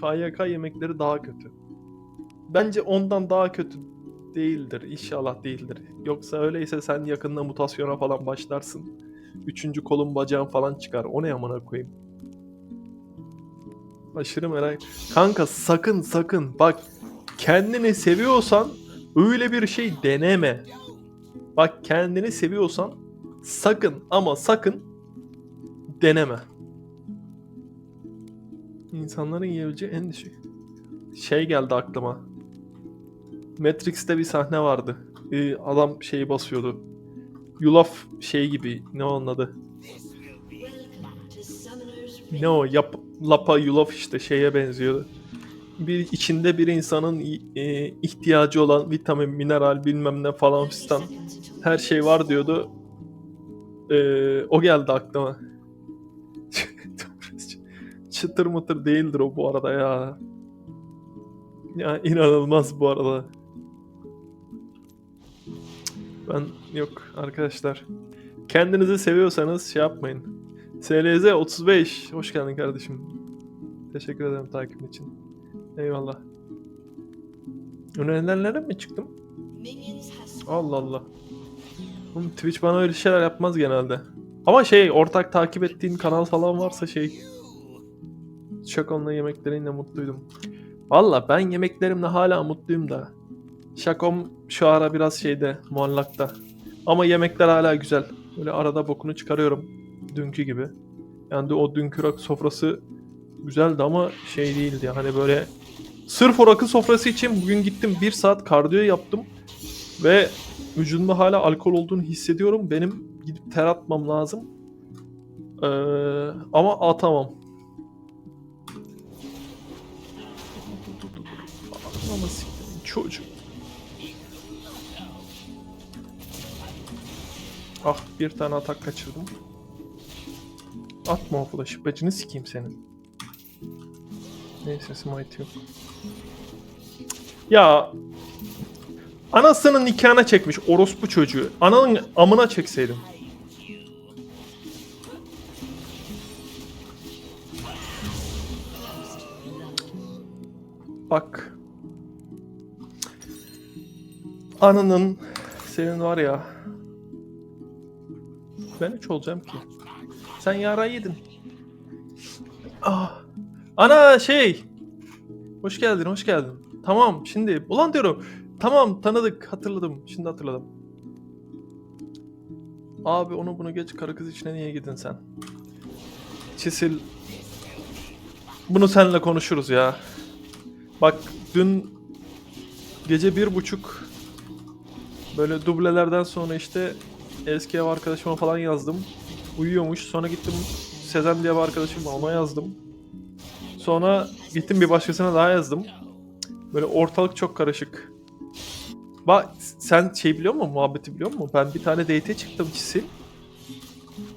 KYK yemekleri daha kötü. Bence ondan daha kötü değildir. İnşallah değildir. Yoksa öyleyse sen yakında mutasyona falan başlarsın. Üçüncü kolun bacağın falan çıkar. O ne amına koyayım. Aşırı merak. Kanka sakın sakın bak kendini seviyorsan öyle bir şey deneme. Bak kendini seviyorsan sakın ama sakın deneme. İnsanların yiyebileceği en düşük. Şey geldi aklıma. Matrix'te bir sahne vardı. Ee, adam şeyi basıyordu. Yulaf şey gibi. Ne onun adı? Ne o? Yap, lapa yulaf işte şeye benziyordu. Bir içinde bir insanın e, ihtiyacı olan vitamin, mineral bilmem ne falan fistan her şey var diyordu. Ee, o geldi aklıma. Çıtır mıtır değildir o bu arada ya. Ya inanılmaz bu arada. Ben yok arkadaşlar. Kendinizi seviyorsanız şey yapmayın. SLZ 35. Hoş geldin kardeşim. Teşekkür ederim takip için. Eyvallah. Önerilenlere mi çıktım? Allah Allah. Oğlum Twitch bana öyle şeyler yapmaz genelde. Ama şey ortak takip ettiğin kanal falan varsa şey Şakon'la yemeklerinle mutluydum. Valla ben yemeklerimle hala mutluyum da. Şakom şu ara biraz şeyde muallakta. Ama yemekler hala güzel. Böyle arada bokunu çıkarıyorum. Dünkü gibi. Yani de o dünkü rakı sofrası güzeldi ama şey değildi. Hani böyle sırf o rakı sofrası için bugün gittim bir saat kardiyo yaptım. Ve vücudumda hala alkol olduğunu hissediyorum. Benim gidip ter atmam lazım. Ee, ama atamam. Çocuk. Ah bir tane atak kaçırdım. Atma o flash'ı. Bacını sikeyim senin. Neyse smite yok. Ya Anasının nikahına çekmiş orospu çocuğu. Ananın amına çekseydim. Bak. Ananın senin var ya. Ben üç olacağım ki. Sen yara yedin. Ah. Ana şey. Hoş geldin, hoş geldin. Tamam, şimdi ulan diyorum. Tamam, tanıdık, hatırladım. Şimdi hatırladım. Abi onu bunu geç karı kız içine niye gidin sen? Çisil. Bunu seninle konuşuruz ya. Bak dün gece bir buçuk böyle dublelerden sonra işte eski ev arkadaşıma falan yazdım. Uyuyormuş. Sonra gittim Sezen diye bir arkadaşım var ona yazdım. Sonra gittim bir başkasına daha yazdım. Böyle ortalık çok karışık. Bak sen şey biliyor musun? Muhabbeti biliyor musun? Ben bir tane date'e çıktım Çisil.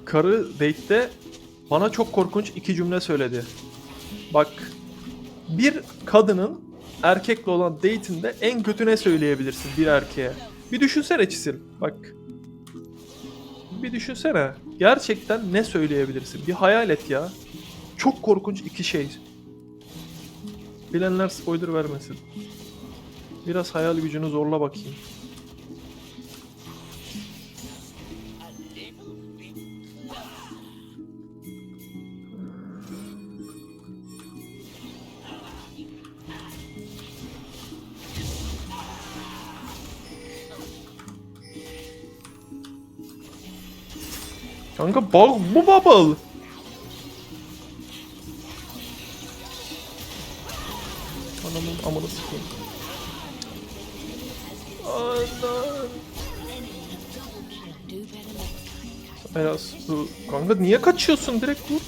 Karı date'te bana çok korkunç iki cümle söyledi. Bak bir kadının erkekle olan date'inde en kötü ne söyleyebilirsin bir erkeğe? Bir düşünsene Çisil. Bak. Bir düşünsene. Gerçekten ne söyleyebilirsin? Bir hayal et ya. Çok korkunç iki şey. Bilenler spoiler vermesin. Biraz hayal gücünü zorla bakayım. Kanka bug bu bubble. Anamın amını sikeyim. Anam. Biraz bu kanka niye kaçıyorsun direkt vur.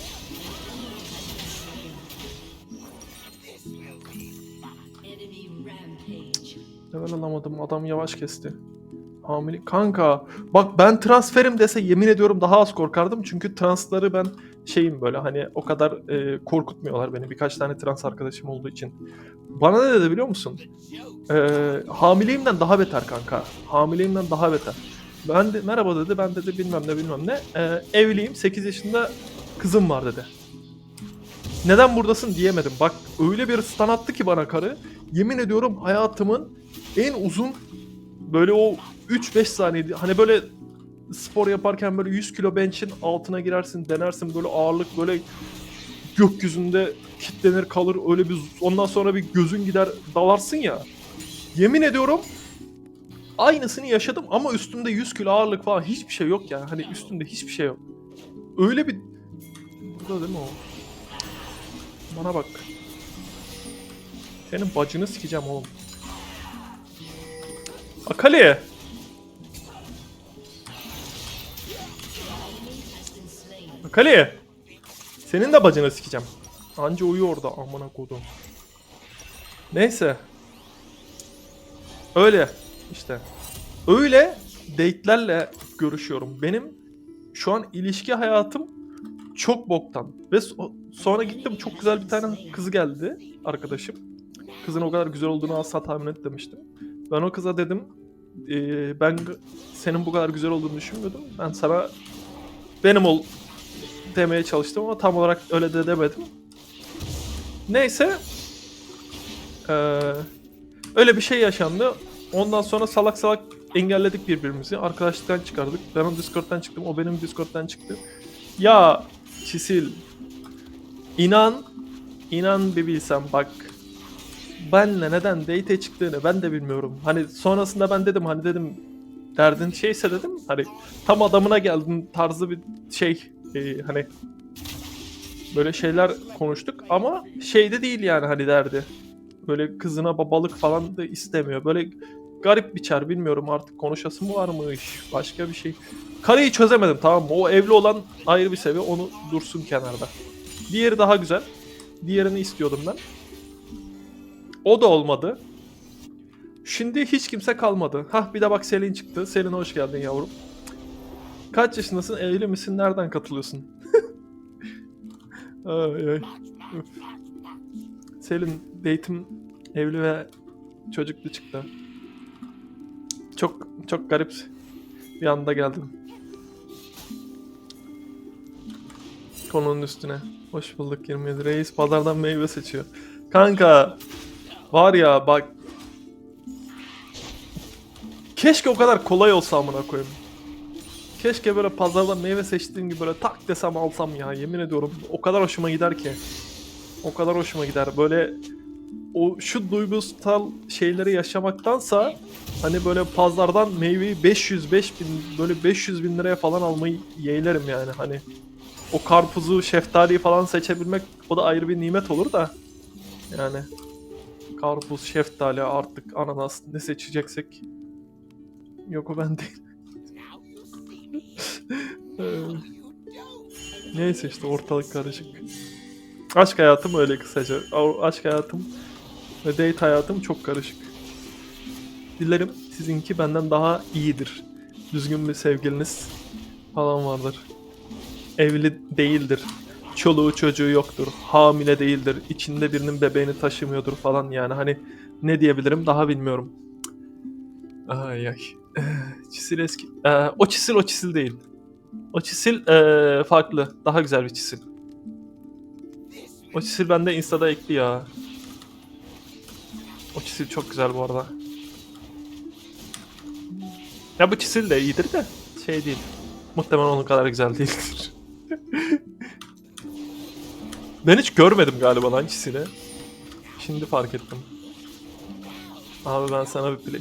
Level alamadım adam yavaş kesti. Hamile kanka bak ben transferim dese yemin ediyorum daha az korkardım çünkü transları ben şeyim böyle hani o kadar e, korkutmuyorlar beni birkaç tane trans arkadaşım olduğu için. Bana ne dedi biliyor musun? E, hamileyimden daha beter kanka. Hamileyimden daha beter. Ben de merhaba dedi ben dedi bilmem ne bilmem ne. E, evliyim 8 yaşında kızım var dedi. neden buradasın diyemedim. Bak öyle bir stun attı ki bana karı. Yemin ediyorum hayatımın en uzun böyle o 3-5 saniyedi. Hani böyle spor yaparken böyle 100 kilo bench'in altına girersin, denersin böyle ağırlık böyle gökyüzünde kitlenir kalır öyle bir ondan sonra bir gözün gider dalarsın ya. Yemin ediyorum aynısını yaşadım ama üstümde 100 kilo ağırlık falan hiçbir şey yok yani. Hani üstümde hiçbir şey yok. Öyle bir burada değil mi o? Bana bak. Senin bacını sikeceğim oğlum. Akali. Akali. Senin de bacını sikeceğim. Anca uyuyor orada amına kodum. Neyse. Öyle işte. Öyle date'lerle görüşüyorum. Benim şu an ilişki hayatım çok boktan. Ve so- sonra gittim çok güzel bir tane kız geldi arkadaşım. Kızın o kadar güzel olduğunu asla tahmin etmemiştim. Ben o kıza dedim "Ee, ben senin bu kadar güzel olduğunu düşünmüyordum. Ben sana benim ol demeye çalıştım ama tam olarak öyle de demedim. Neyse ee, öyle bir şey yaşandı. Ondan sonra salak salak engelledik birbirimizi. Arkadaşlıktan çıkardık. Ben onun Discord'dan çıktım. O benim Discord'dan çıktı. Ya Çisil inan inan bir bilsem bak benle neden date çıktığını ben de bilmiyorum. Hani sonrasında ben dedim hani dedim derdin şeyse dedim hani tam adamına geldin tarzı bir şey e, hani böyle şeyler konuştuk ama şeyde değil yani hani derdi. Böyle kızına babalık falan da istemiyor. Böyle garip bir çar bilmiyorum artık konuşası mı varmış başka bir şey. Kareyi çözemedim tamam mı? O evli olan ayrı bir seviye onu dursun kenarda. Diğeri daha güzel. Diğerini istiyordum ben. O da olmadı. Şimdi hiç kimse kalmadı. Hah bir de bak Selin çıktı. Selin hoş geldin yavrum. Kaç yaşındasın? Evli misin? Nereden katılıyorsun? ay, ay. Selin date'im evli ve çocuklu çıktı. Çok çok garip bir anda geldim. Konunun üstüne. Hoş bulduk 27 reis. Pazardan meyve seçiyor. Kanka var ya bak Keşke o kadar kolay olsa amına koyayım. Keşke böyle pazardan meyve seçtiğim gibi böyle tak desem alsam ya yemin ediyorum. O kadar hoşuma gider ki. O kadar hoşuma gider. Böyle o şu duygusal şeyleri yaşamaktansa hani böyle pazardan meyveyi 500 5000 böyle 500 bin liraya falan almayı yeğlerim yani hani o karpuzu şeftaliyi falan seçebilmek o da ayrı bir nimet olur da yani karpuz şeftali artık ananas ne seçeceksek yok o ben değil neyse işte ortalık karışık aşk hayatım öyle kısaca aşk hayatım ve date hayatım çok karışık. Dilerim sizinki benden daha iyidir. Düzgün bir sevgiliniz falan vardır. Evli değildir. Çoluğu çocuğu yoktur. Hamile değildir. içinde birinin bebeğini taşımıyordur falan yani. Hani ne diyebilirim daha bilmiyorum. Ay ay. Çisil eski... Ee, o çisil o çisil değil. O çisil ee, farklı. Daha güzel bir çisil. O çisil bende Insta'da ekli ya. O çisil çok güzel bu arada. Ya bu çisil de iyidir de şey değil. Muhtemelen onun kadar güzel değildir. ben hiç görmedim galiba lan çisili. Şimdi fark ettim. Abi ben sana bir play...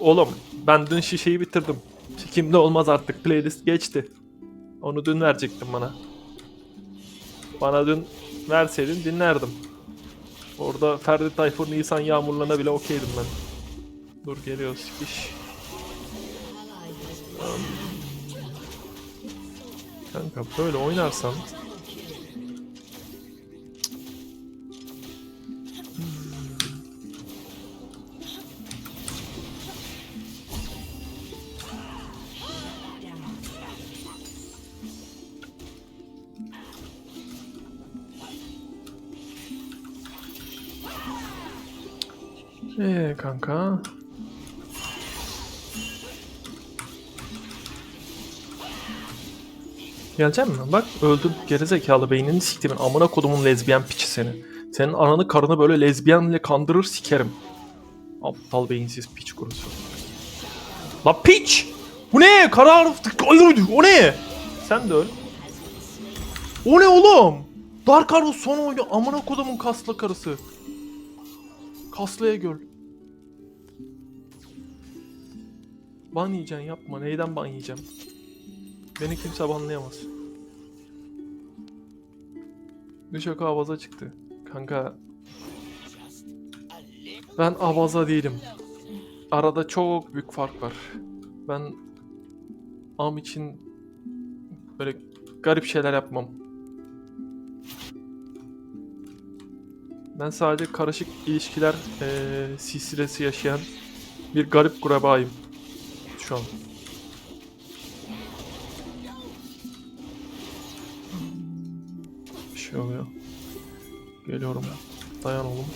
Oğlum ben dün şişeyi bitirdim. Çekimde olmaz artık playlist geçti. Onu dün verecektin bana. Bana dün verseydin dinlerdim. Orada Ferdi Tayfur Nisan yağmurlarına bile okeydim ben. Dur geliyor sikiş. Kanka böyle oynarsan kanka. Gelecek mi? Bak öldün. Gerizekalı beynini siktimin. Amına kodumun lezbiyen piçi seni. Senin ananı karını böyle lezbiyenle kandırır sikerim. Aptal beyinsiz piç kurusu. La piç! Bu ne? Karar... O ne? Sen de öl. O ne oğlum? Dark Arrow son oyunu amına kodumun kaslı karısı. Kaslıya göl. Ban yiyeceksin yapma. Neyden ban yiyeceğim? Beni kimse banlayamaz. Düşök avaza çıktı. Kanka. Ben avaza değilim. Arada çok büyük fark var. Ben am için böyle garip şeyler yapmam. Ben sadece karışık ilişkiler eee silsilesi yaşayan bir garip kurabayım şu an. Bir şey oluyor. Geliyorum. Dayan oğlum.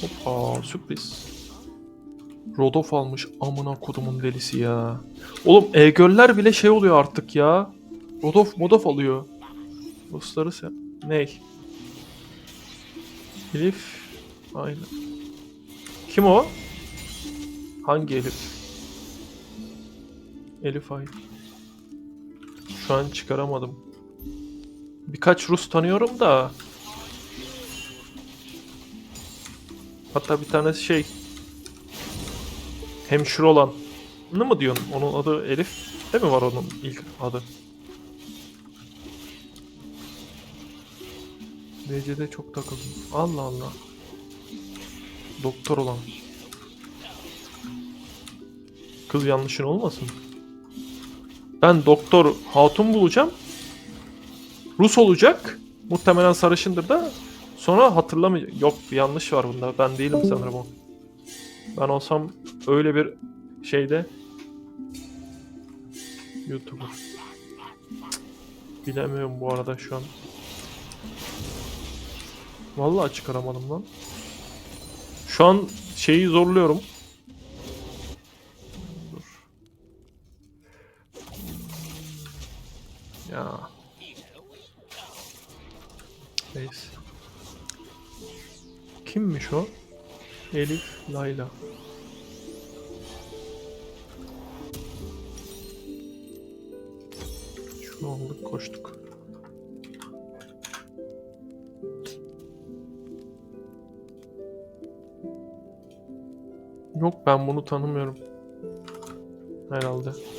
Hoppa sürpriz. Rodof almış amına kodumun delisi ya. Oğlum e-göller bile şey oluyor artık ya. Rodof modof alıyor. Rusları sen. Ney? Elif. Aynen. Kim o? Hangi Elif? Elif Ay. Şu an çıkaramadım. Birkaç Rus tanıyorum da. Hatta bir tanesi şey. Hemşire olan. Ne mı diyorsun? Onun adı Elif. Değil mi var onun ilk adı? DC'de çok takıldım. Allah Allah. Doktor olan. Kız yanlışın olmasın. Ben doktor hatun bulacağım. Rus olacak. Muhtemelen sarışındır da. Sonra hatırlamayacak. Yok bir yanlış var bunda. Ben değilim sanırım o. Ben olsam öyle bir şeyde YouTuber. Bilemiyorum bu arada şu an. Vallahi çıkaramadım lan. Şu an şeyi zorluyorum. Ya. Neyse. Kimmiş o? Elif Layla. Şunu aldık koştuk. Yok ben bunu tanımıyorum. Herhalde.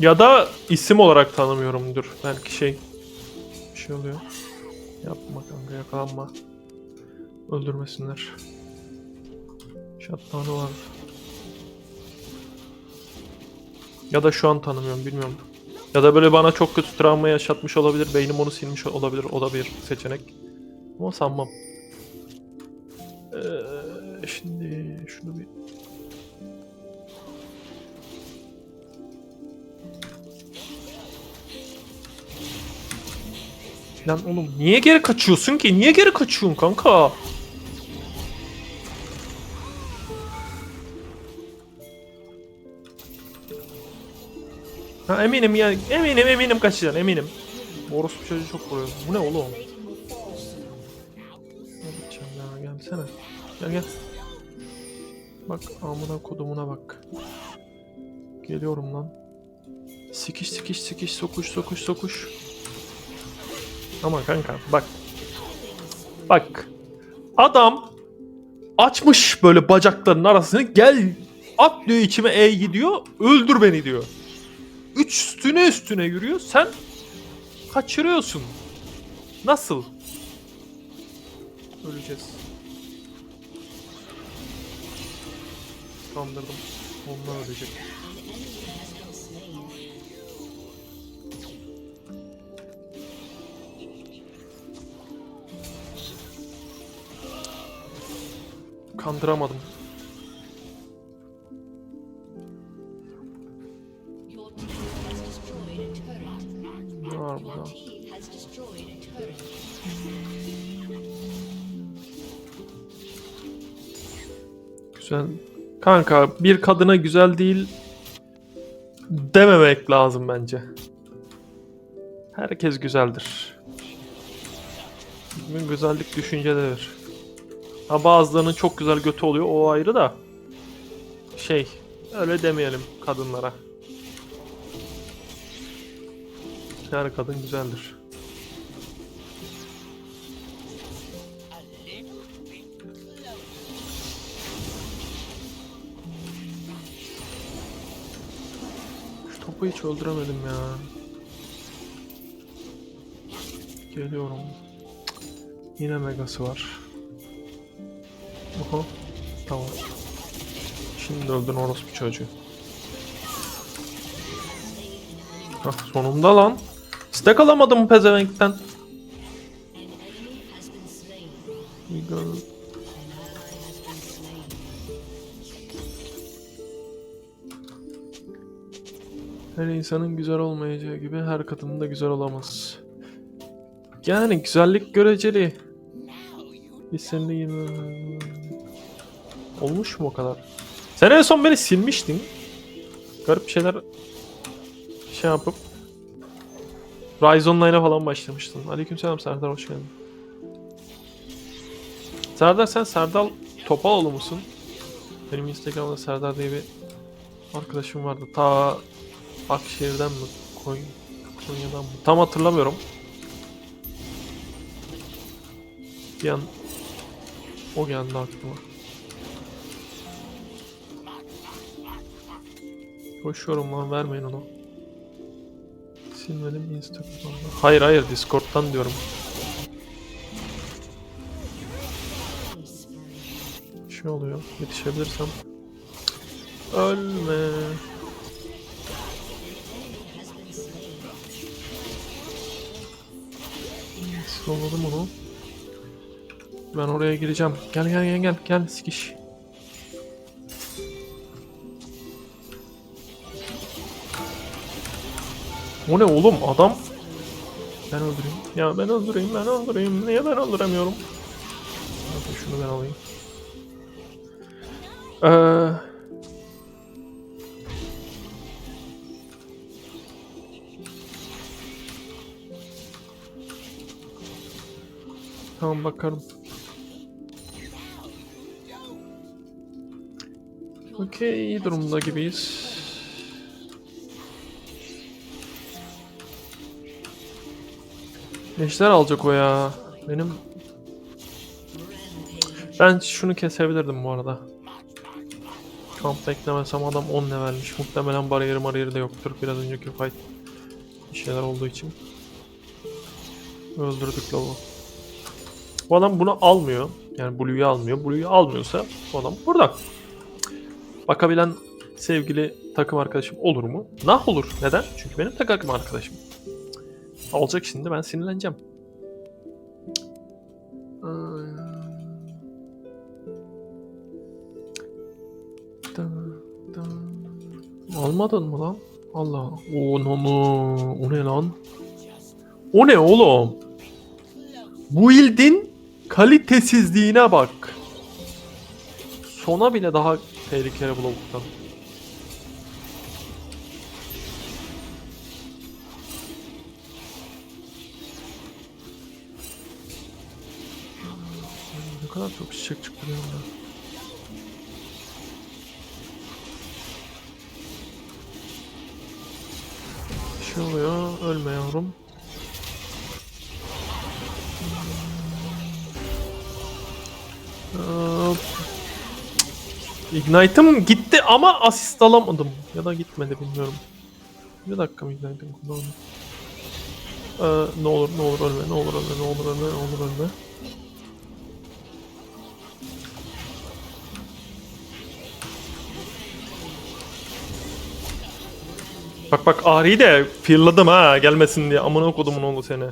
Ya da isim olarak tanımıyorumdur. Belki şey bir şey oluyor. Yapma kanka yakalanma. Öldürmesinler. Şattanı var. Ya da şu an tanımıyorum bilmiyorum. Ya da böyle bana çok kötü travma yaşatmış olabilir. Beynim onu silmiş olabilir. O da bir seçenek. Ama sanmam. Ee, şimdi şunu bir... Lan oğlum niye geri kaçıyorsun ki? Niye geri kaçıyorsun kanka? Ha eminim ya eminim eminim kaçacaksın eminim. Orospu çocuğu çok vuruyor. Bu ne oğlum? Ne ya gelsene. Gel gel. Bak amına kodumuna bak. Geliyorum lan. Sikiş sikiş sikiş sokuş sokuş sokuş. Ama kanka bak. Bak. Adam açmış böyle bacaklarının arasını gel at diyor içime E gidiyor öldür beni diyor. Üstüne üstüne yürüyor sen kaçırıyorsun. Nasıl? Öleceğiz. Kandırdım. Onlar ölecek. Kandıramadım. Ne var burada? Güzel. Kanka bir kadına güzel değil dememek lazım bence. Herkes güzeldir. Bugün güzellik düşüncededir. Ha bazılarının çok güzel götü oluyor o ayrı da. Şey öyle demeyelim kadınlara. Her kadın güzeldir. Şu topu hiç öldüremedim ya. Geliyorum. Yine megası var. Oho. Tamam. Şimdi öldün orospu çocuğu. Hah sonunda lan. Stack alamadım pezevenkten. Her insanın güzel olmayacağı gibi her kadının da güzel olamaz. Yani güzellik göreceli. Biz seninle yine... Olmuş mu o kadar? Sen en son beni silmiştin. Garip şeyler şey yapıp Rise Online'a falan başlamıştın. Aleykümselam Serdar hoş geldin. Serdar sen Serdal Topaloğlu musun? Benim Instagram'da Serdar diye bir arkadaşım vardı. Ta Akşehir'den mi? Koy Konya'dan mı? Tam hatırlamıyorum. Bir an o geldi aklıma. Koşuyorum lan vermeyin onu. Silmedim Instagram'da. Hayır hayır Discord'dan diyorum. Şey oluyor. Yetişebilirsem. Ölme. Slowladım onu. Ben oraya gireceğim. Gel gel gel gel gel sikiş. O ne oğlum adam? Ben öldüreyim. Ya ben öldüreyim ben öldüreyim. Niye ben öldüremiyorum? Hadi şunu ben alayım. Ee, tamam bakarım. Okey iyi durumda gibiyiz. Neşter alacak o ya. Benim... Ben şunu kesebilirdim bu arada. Kamp beklemesem adam 10 levelmiş. Muhtemelen bariyeri bariyeri de yoktur. Biraz önceki fight bir şeyler olduğu için. Öldürdük lavu. Bu adam bunu almıyor. Yani Blue'yu almıyor. Blue'yu almıyorsa bu adam burada. Bakabilen sevgili takım arkadaşım olur mu? Nah olur. Neden? Çünkü benim takım arkadaşım. Alacak şimdi ben sinirleneceğim. Da. Almadın mı lan? Allah. O no no. O ne lan? O ne oğlum? Bu ildin kalitesizliğine bak. Sona bile daha tehlikeli bu. Çok çiçek çıktı. Bir şey oluyor. Ölme yavrum. Hop. Ignite'ım gitti ama asist alamadım. Ya da gitmedi bilmiyorum. Bir dakika Ignite'ım kullandım? Ee, ne olur ne olur ölme ne olur ölme ne olur ölme ne olur ölme. Bak bak Ahri'yi de fearladım ha gelmesin diye amına kodumun oğlu seni.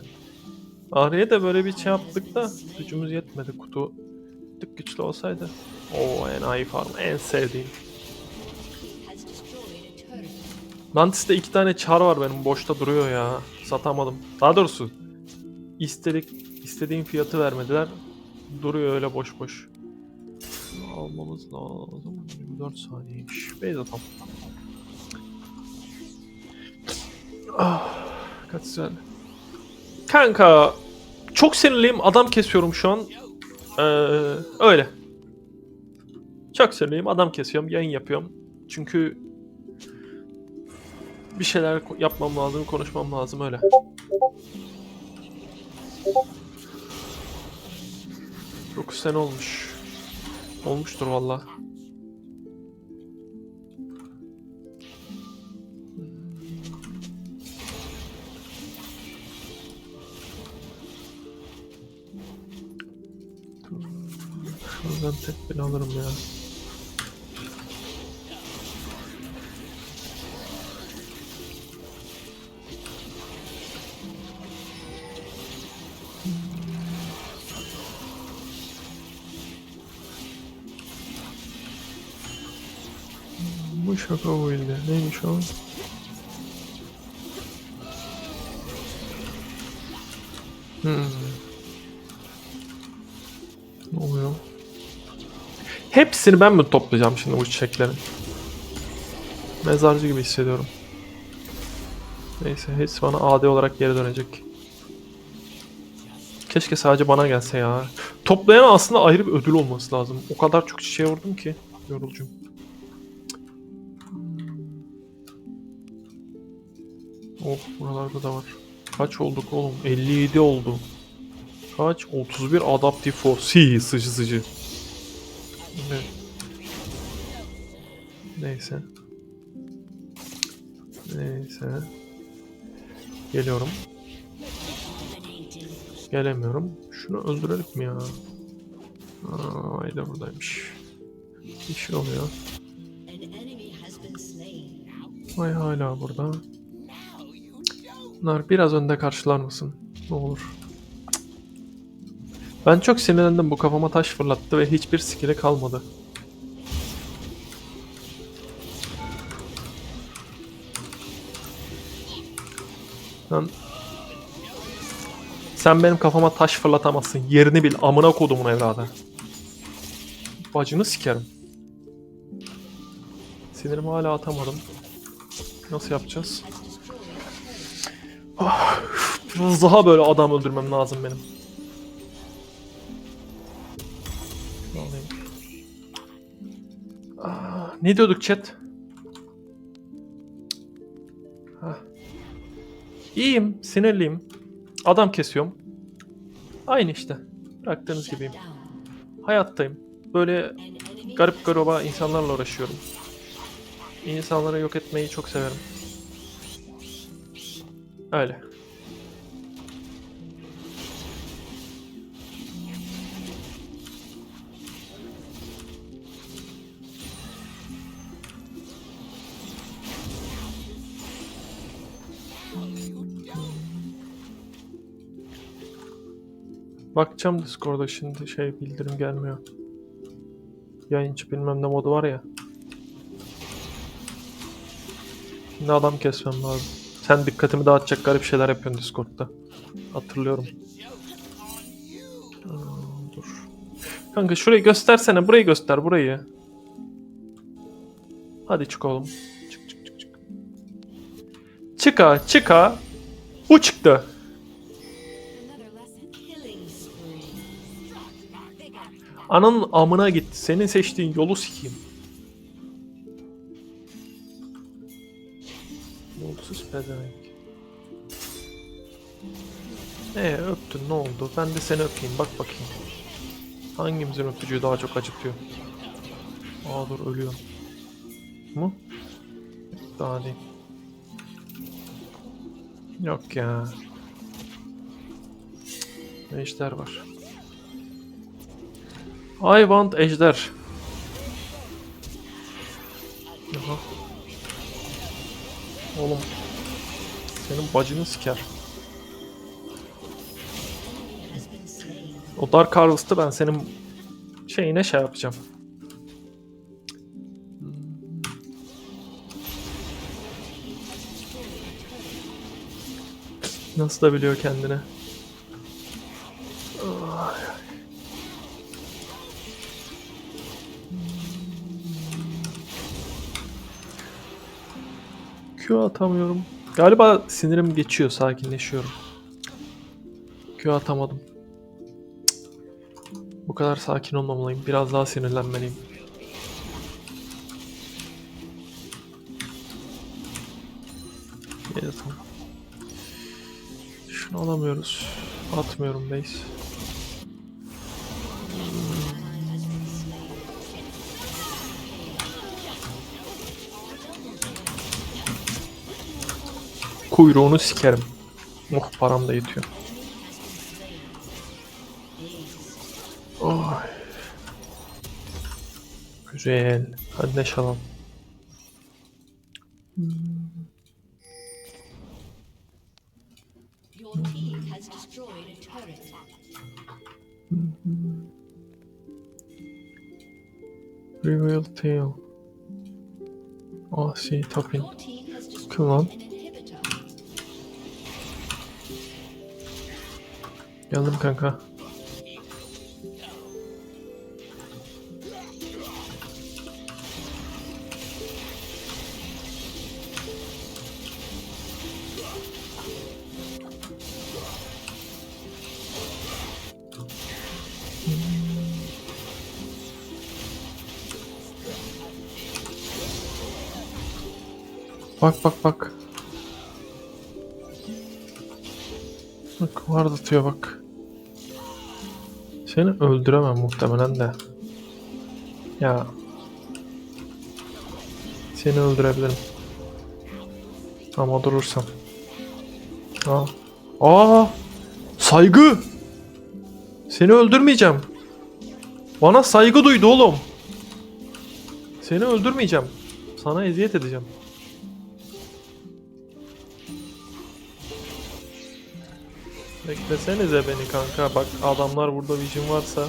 Ahri'ye de böyle bir şey yaptık da gücümüz yetmedi kutu. Tık güçlü olsaydı. Oo enayi farm en sevdiğim. Mantis'te iki tane çar var benim boşta duruyor ya. Satamadım. Daha doğrusu istedik istediğim fiyatı vermediler. Duruyor öyle boş boş. Almamız lazım. 24 saniyeymiş. Beyza tam. Ah, kaç güzel. Kanka çok sinirliyim. Adam kesiyorum şu an. Ee, öyle. Çok sinirliyim. Adam kesiyorum. Yayın yapıyorum. Çünkü bir şeyler yapmam lazım, konuşmam lazım öyle. Dokuz sene olmuş. Olmuştur valla. Tek ben alırım ya. Bu şaka buydu. Neymiş o? Hmm. Hepsini ben mi toplayacağım şimdi bu çiçeklerin? Mezarcı gibi hissediyorum. Neyse hepsi bana AD olarak geri dönecek. Keşke sadece bana gelse ya. Toplayan aslında ayrı bir ödül olması lazım. O kadar çok çiçeğe vurdum ki. Yorulcum. Oh buralarda da var. Kaç olduk oğlum? 57 oldu. Kaç? 31 adaptif force. Sıcı sıcı. Ne? Neyse. Neyse. Geliyorum. Gelemiyorum. Şunu öldürelim mi ya? Aa, Ayda buradaymış. Bir şey oluyor. An enemy has been slain. Ay hala burada. Bunlar biraz önde karşılar mısın? Ne olur. Ben çok sinirlendim bu kafama taş fırlattı ve hiçbir skill'i kalmadı. Sen... Sen benim kafama taş fırlatamazsın. Yerini bil. Amına kodumun evladı. Bacını sikerim. Sinirimi hala atamadım. Nasıl yapacağız? Ah, biraz daha böyle adam öldürmem lazım benim. Ne diyorduk chat? Hah. İyiyim, sinirliyim. Adam kesiyorum. Aynı işte. Bıraktığınız gibiyim. Hayattayım. Böyle garip garoba insanlarla uğraşıyorum. İnsanları yok etmeyi çok severim. Öyle. Bakacağım Discord'da şimdi şey bildirim gelmiyor. Yayıncı bilmem ne modu var ya. Şimdi adam kesmem lazım. Sen dikkatimi dağıtacak garip şeyler yapıyorsun Discord'da. Hatırlıyorum. Aa, dur. Kanka şurayı göstersene. Burayı göster burayı. Hadi çık oğlum. Çık çık çık çık. Çıka çıka. Bu çıktı. Ananın amına git. Senin seçtiğin yolu sikeyim. Yolsuz pezevenk. Ee öptün ne oldu? Ben de seni öpeyim bak bakayım. Hangimizin öpücüğü daha çok acıtıyor? Aa dur ölüyorum. Mu? Daha değil. Yok ya. Ejder var. I want ejder. Aha. Oğlum. Senin bacını siker. O Dark Harvest'ı ben senin şeyine şey yapacağım. Nasıl da biliyor kendini. Q atamıyorum. Galiba sinirim geçiyor, sakinleşiyorum. Q atamadım. Bu kadar sakin olmamalıyım. Biraz daha sinirlenmeliyim. Evet, tamam. Şunu alamıyoruz. Atmıyorum base. Kuyruğunu sikerim. Oh param da yetiyor. Oy. Güzel. Hadi ne çalalım. Your team has destroyed a turret. Reveal tail. Ah see top in. Geldim kanka. Bak bak bak. Bak var atıyor bak. Seni öldüremem muhtemelen de. Ya. Seni öldürebilirim. Ama durursam. Aa. Aa! Saygı! Seni öldürmeyeceğim. Bana saygı duydu oğlum. Seni öldürmeyeceğim. Sana eziyet edeceğim. Beklesenize beni kanka. Bak adamlar burada vision varsa.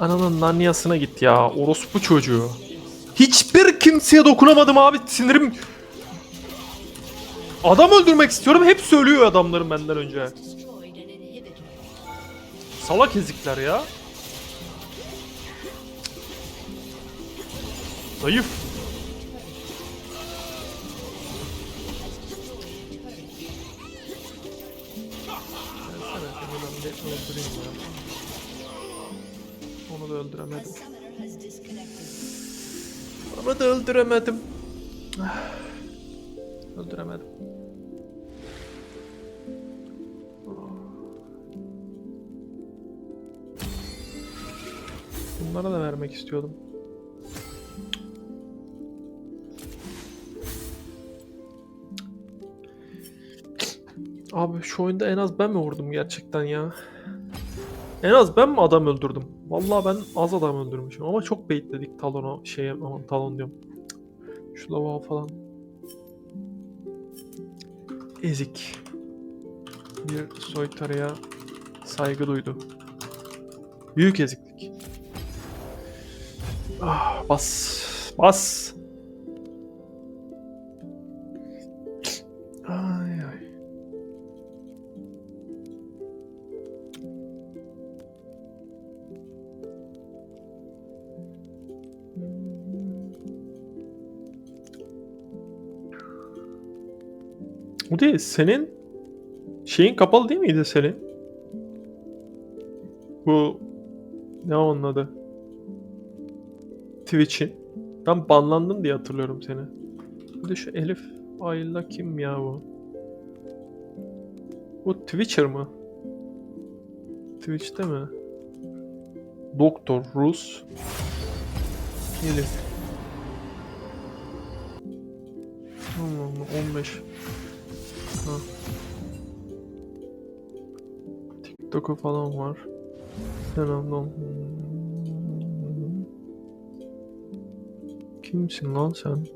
Ananın nanyasına git ya. Orospu çocuğu. Hiçbir kimseye dokunamadım abi. Sinirim... Adam öldürmek istiyorum. Hep söylüyor adamların benden önce. Salak ezikler ya. Zayıf. Onu da öldüremedim. Onu da öldüremedim. öldüremedim. Bunlara da vermek istiyordum. Abi şu oyunda en az ben mi vurdum gerçekten ya? En az ben mi adam öldürdüm? Vallahi ben az adam öldürmüşüm ama çok baitledik Talon'a şeye aman Talon diyorum. Şu lava falan. Ezik. Bir soytarıya saygı duydu. Büyük eziklik. Ah, bas. Bas. Bu değil. Senin şeyin kapalı değil miydi senin? Bu ne onun adı? Twitch'in. Ben banlandın diye hatırlıyorum seni. Bir de şu Elif Ayla kim ya bu? Bu Twitcher mı? Twitch'te mi? Doktor Rus Elif Allah Allah 15 ha. TikTok'u falan var. Selamlar. Kimsin lan sen?